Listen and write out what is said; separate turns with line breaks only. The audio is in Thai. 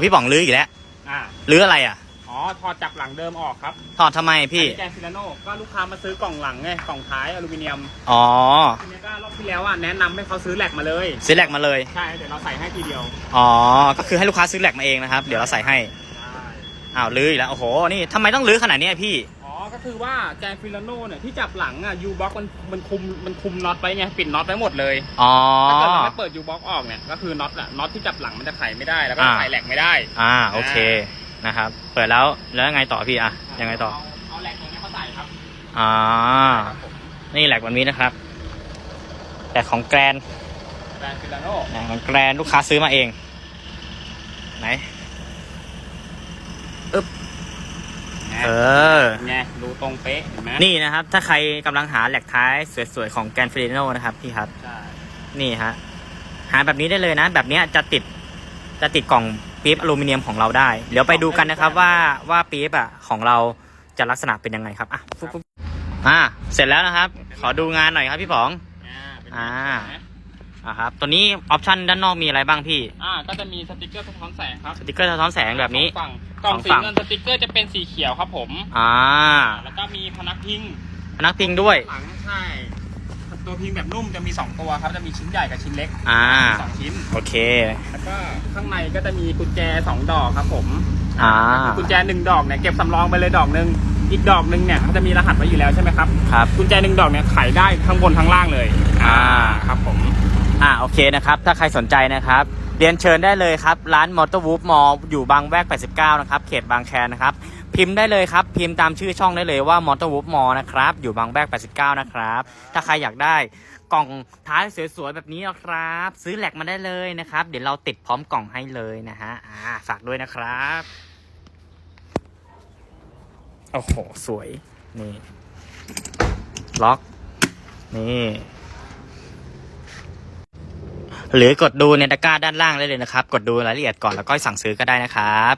พี่ป๋องลื้ออีกแล้ว
อ่า
ลื้ออะไรอะ
อ๋อ ถอดจับหลังเดิมออกครับ
ถอดทำไมพี่
อันนี้แกนฟิลาโน่ก็ลูกค้ามาซื้อกล่องหลังไง กล่องท้ายอลูมิเนียม
อ๋อ
ทีนี้ก็รอบที่แล้วอะ แนะนำให้เขาซื้อแหลกมาเลย
ซื้อแหลกมาเลย
ใช่ เดี๋ยวเราใส่ให้ทีเดียว
อ๋อ ก็คือให้ลูกค้าซื้อแหลกมาเองนะครับ เดี๋ยวเราใส่ให้
ใช่
อ้าวลื้ออีกแล้ว โอ้โห นี่ทำไมต้องลื้อขนาดนี้อะพี่
อ๋อ ก็คือว่าแกนฟิลาโน่เนี่ยที่จับหลังอะยูบ็อกมันมันคุมมันคุมน็อตไว้ไงปิดน็อตไว้หมดเลย
อ๋อ
ถ้าเกิดเราไม่เปิดยูบ็อกออกเนี่ยก็คือน็อตอะน็อตที่จับหลังมันจะไขไม่ได้แล้วก็
อ่า
ไขแหลกไม่ได้
อ่าโอเคนะครับ เปิดแล้วแล้วยังไงต่อพี่อะยังไงต่อ
เาเอาแหลกตรงนี้มาใส่ครับ
อ่า
ครับผม
นี่แหลกวันนี้นะครับแต่ของแกรน
แกนฟิลาโน่
นะของแกรนลูกค้าซื้อมาเอง ไหน เออ
ไงดูตรงเป๊ะเห็นไหม
นี่นะครับ ถ้าใครกำลังหาแหลกท้ายสวยๆ ของแกรนฟิลิโนนะครับพี่ครับ
ใช่
นี่ฮะหาแบบนี้ได้เลยนะ แบบเนี้ยจะติดจะติดกล่องปี๊บอลูมิเนียมของเราได้ เดี๋ยวไปดูกันนะครับว่าว่าปี๊บอะของเราจะลักษณะเป็นยังไงครับอะปุ๊บปุ๊บอ่าเสร็จแล้วนะครับ ขอดูงานหน่อยครับพี่ป๋อง
อ่าเป็น
อ่า
แบบนี้นะ
อ่าครับ ตัวนี้ออปชันด้านนอกมีอะไรบ้างพี่
อ่า ก็จะมีสติกเกอร์สะท้อนแสงครับ
สติกเกอร์สะท้อนแสงแบบนี้
สองฝั่งกล่อง
สอง
สี
ฝั่ง
เงินสติกเกอร์จะเป็นสีเขียวครับผม
อ่า
แล้วก็มีพนักพิง
พนักพิงด้วย
หลังใช่ ตัวพิงแบบนุ่มจะมี 2 ตัวครับ จะมีชิ้นใหญ่กับชิ้นเล็ก
อ่า
สองชิ้น
โอเค
แล้วก็ข้างในก็จะมีกุญแจ 2 ดอกครับผม
อ่า
กุญแจหนึ่งดอกเนี่ยเก็บสำรองไปเลยดอกหนึ่งอีกดอกหนึ่งเนี่ยเขาจะมีรหัสไว้อยู่แล้วใช่ไหมครับ
ครับ
กุญแจหนึ่งดอกเนี่ยไขได้ทั้งบนทั้งล่างเลย
อ่า
ครับผม
อ่าโอ เคนะครับ ถ้าใครสนใจนะครับ เรียนเชิญได้เลยครับ ร้านมอเตอร์วูฟมอลอยู่บางแวก 89 นะครับ เขตบางแคนะครับ พิมพ์ได้เลยครับ พิมพ์ตามชื่อช่องได้เลยว่ามอเตอร์วูฟมอลนะครับ อยู่บางแวก 89 นะครับ ถ้าใครอยากได้กล่องท้ายสวยๆแบบนี้นะครับ ซื้อแหลกมาได้เลยนะครับ เดี๋ยวเราติดพร้อมกล่องให้เลยนะฮะฝากด้วยนะครับโอ้โห สวย นี่ ล็อก นี่ หรือกดดูในตะกร้าด้านล่างได้เลยนะครับ กดดูรายละเอียดก่อนแล้วก็สั่งซื้อก็ได้นะครับ